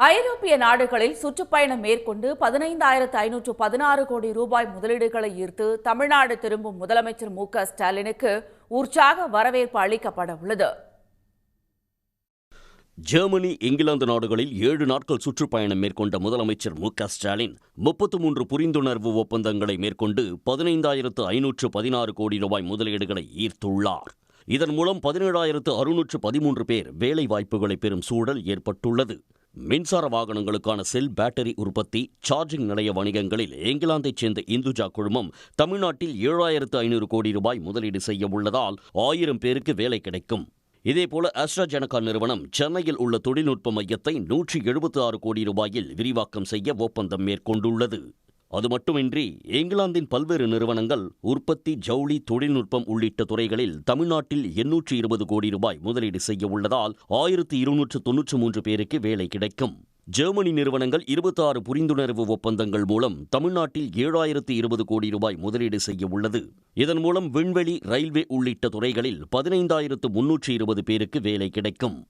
ஐரோப்பிய நாடுகளில் சுற்றுப்பயணம் மேற்கொண்டு பதினைந்தாயிரத்து ஐநூற்று பதினாறு கோடி ரூபாய் முதலீடுகளை ஈர்த்து தமிழ்நாடு திரும்பும் முதலமைச்சர் மு ஸ்டாலினுக்கு உற்சாக வரவேற்பு அளிக்கப்பட உள்ளது. ஜெர்மனி இங்கிலாந்து நாடுகளில் ஏழு நாட்கள் சுற்றுப்பயணம் மேற்கொண்ட முதலமைச்சர் மு ஸ்டாலின் முப்பத்து மூன்று புரிந்துணர்வு ஒப்பந்தங்களை மேற்கொண்டு பதினைந்தாயிரத்து ஐநூற்று பதினாறு கோடி ரூபாய் முதலீடுகளை ஈர்த்துள்ளார். இதன் மூலம் பதினேழாயிரத்து அறுநூற்று பதிமூன்று பேர் வேலை வாய்ப்புகளை பெறும் சூழல் ஏற்பட்டுள்ளது. மின்சார வாகனங்களுக்கான செல் பேட்டரி உற்பத்தி சார்ஜிங் நிலைய வணிகங்களில் இங்கிலாந்தைச் சேர்ந்த இந்துஜா குழுமம் தமிழ்நாட்டில் ஏழாயிரத்து ஐநூறு கோடி ரூபாய் முதலீடு செய்ய உள்ளதால் ஆயிரம் பேருக்கு வேலை கிடைக்கும். இதேபோல அஸ்ட்ராஜெனகா நிறுவனம் சென்னையில் உள்ள தொழில்நுட்ப மையத்தை நூற்றி எழுபத்தி ஆறு கோடி ரூபாயில் விரிவாக்கம் செய்ய ஒப்பந்தம் மேற்கொண்டுள்ளது. அது மட்டுமின்றி இங்கிலாந்தின் பல்வேறு நிறுவனங்கள் உற்பத்தி ஜவுளி தொழில்நுட்பம் உள்ளிட்ட துறைகளில் தமிழ்நாட்டில் எண்ணூற்று இருபது கோடி ரூபாய் முதலீடு செய்ய உள்ளதால் ஆயிரத்து இருநூற்று தொன்னூற்று மூன்று பேருக்கு வேலை கிடைக்கும். ஜெர்மனி நிறுவனங்கள் இருபத்தாறு புரிந்துணர்வு ஒப்பந்தங்கள் மூலம் தமிழ்நாட்டில் ஏழாயிரத்து இருபது கோடி ரூபாய் முதலீடு செய்ய உள்ளது. இதன் மூலம் விண்வெளி ரயில்வே உள்ளிட்ட துறைகளில் பதினைந்தாயிரத்து முன்னூற்று இருபது பேருக்கு வேலை கிடைக்கும்.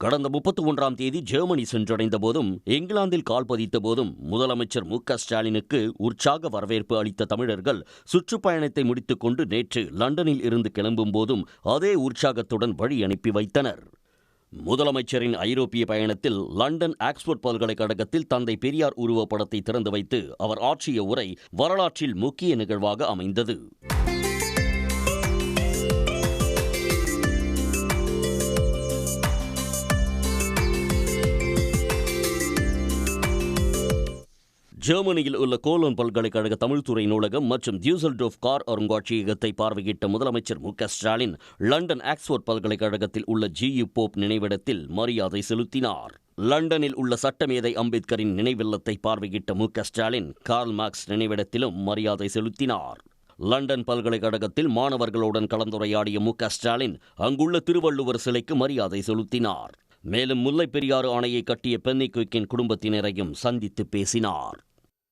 கடந்த முப்பத்தி ஒன்றாம் தேதி ஜெர்மனி சென்றடைந்த போதும் இங்கிலாந்தில் கால் பதித்த போதும் முதலமைச்சர் மு ஸ்டாலினுக்கு உற்சாக வரவேற்பு அளித்த தமிழர்கள் சுற்றுப்பயணத்தை முடித்துக்கொண்டு நேற்று லண்டனில் இருந்து கிளம்பும் போதும் அதே உற்சாகத்துடன் வழி அனுப்பி வைத்தனர். முதலமைச்சரின் ஐரோப்பிய பயணத்தில் லண்டன் ஆக்ஸ்போர்ட் பல்கலைக்கழகத்தில் தந்தை பெரியார் உருவப்படத்தை திறந்து வைத்து அவர் ஆற்றிய உரை வரலாற்றில் முக்கிய நிகழ்வாக அமைந்தது. ஜெர்மனியில் உள்ள கோலோன் பல்கலைக்கழக தமிழ்துறை நூலகம் மற்றும் டியூசல்டோஃப் கார் அருங்காட்சியகத்தை பார்வையிட்ட முதலமைச்சர் மு க ஸ்டாலின் லண்டன் ஆக்ஸ்போர்ட் பல்கலைக்கழகத்தில் உள்ள ஜி யு போப் நினைவிடத்தில் மரியாதை செலுத்தினார். லண்டனில் உள்ள சட்டமேதை அம்பேத்கரின் நினைவில்லத்தை பார்வையிட்ட மு க ஸ்டாலின் கார்ல் மார்க்ஸ் நினைவிடத்திலும் மரியாதை செலுத்தினார். லண்டன் பல்கலைக்கழகத்தில் மாணவர்களுடன் கலந்துரையாடிய மு க ஸ்டாலின் அங்குள்ள திருவள்ளுவர் சிலைக்கு மரியாதை செலுத்தினார். மேலும் முல்லைப் பெரியாறு அணையை கட்டிய பென்னிக்குயிக்கின் குடும்பத்தினரையும் சந்தித்து பேசினார்.